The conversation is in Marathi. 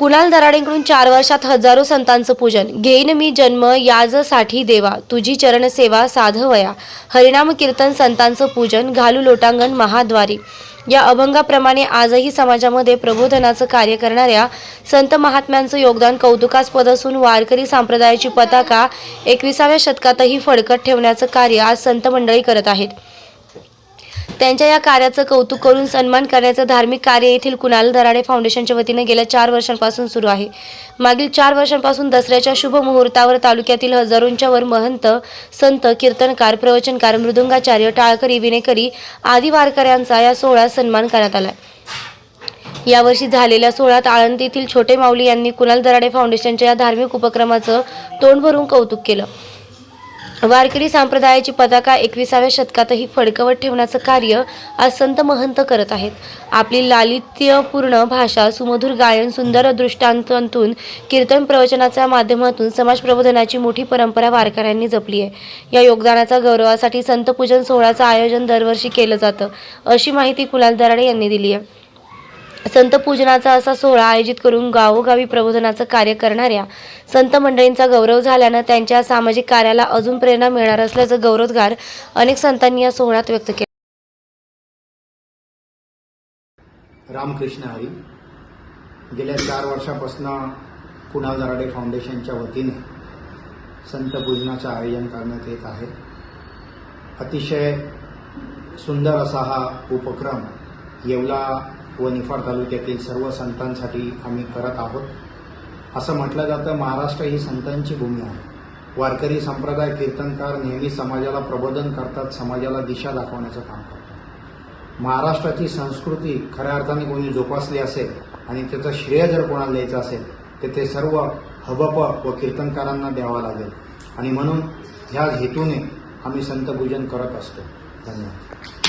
कुणाल दराडेंकडून चार वर्षात हजारो संतांचं पूजन. घेईन मी जन्म याजसाठी देवा. तुझी चरणसेवा साधवया हरिनाम कीर्तन संतांचं पूजन. घालू लोटांगण महाद्वारी. या अभंगाप्रमाणे आजही समाजामध्ये प्रबोधनाचं कार्य करणाऱ्या संत महात्म्यांचं योगदान कौतुकास्पद असून वारकरी संप्रदायाची पताका एकविसाव्या शतकातही फडकत ठेवण्याचं कार्य आज संत मंडळी करत आहेत. त्यांच्या या कार्याचं कौतुक करून सन्मान करण्याचं धार्मिक कार्य येथील कुणाल दराडे फाउंडेशनच्या वतीने गेल्या चार वर्षांपासून सुरू आहे. मागील चार वर्षांपासून दसऱ्याच्या शुभ मुहूर्तावर तालुक्यातील हजारोंच्या वर महंत संत कीर्तनकार प्रवचनकार मृदुंगाचार्य टाळकरी विनेकरी आदी वारकऱ्यांचा या सोहळ्यात सन्मान करण्यात आला. यावर्षी झालेल्या सोहळ्यात आळंदी येथील छोटे माऊली यांनी कुणाल दराडे फाउंडेशनच्या या धार्मिक उपक्रमाचं तोंड भरून कौतुक केलं. वारकरी संप्रदायाची पताका एकविसाव्या शतकातही फडकवत ठेवण्याचं कार्य आज संत महंत करत आहेत. आपली लालित्यपूर्ण भाषा सुमधुर गायन सुंदर दृष्टांतांतून कीर्तन प्रवचनाच्या माध्यमातून समाज प्रबोधनाची मोठी परंपरा वारकऱ्यांनी जपली आहे. या योगदानाचा गौरवासाठी संत पूजन सोहळ्याचं आयोजन दरवर्षी केलं जातं अशी माहिती कुलाल दराडे यांनी दिली आहे. संत पूजनाचा असा सोहळा आयोजित करून गावोगावी प्रबोधनाचं कार्य करणाऱ्या संत मंडळींचा गौरव झाल्यानं त्यांच्या सामाजिक कार्याला अजून प्रेरणा मिळणार असल्याचं गौरवोद्गार अनेक संतांनी या सोहळ्यात व्यक्त केले. रामकृष्ण हरी गेल्या चार वर्षापासून कुणाल दराडे फाउंडेशनच्या वतीने संत पूजनाचं आयोजन करण्यात येत आहे. अतिशय सुंदर असा हा उपक्रम येवला व निफाड तालुक्यातील सर्व संतांसाठी आम्ही करत आहोत. असं म्हटलं जातं महाराष्ट्र ही संतांची भूमी आहे. वारकरी संप्रदाय कीर्तनकार नेहमी समाजाला प्रबोधन करतात समाजाला दिशा दाखवण्याचं काम करतात. महाराष्ट्राची संस्कृती खऱ्या अर्थाने कोणी जोपासली असेल आणि त्याचं श्रेय जर कोणाला द्यायचं असेल तर ते सर्व हबप व कीर्तनकारांना द्यावा लागेल. आणि म्हणून ह्या हेतूने आम्ही संतपूजन करत असतो. धन्यवाद.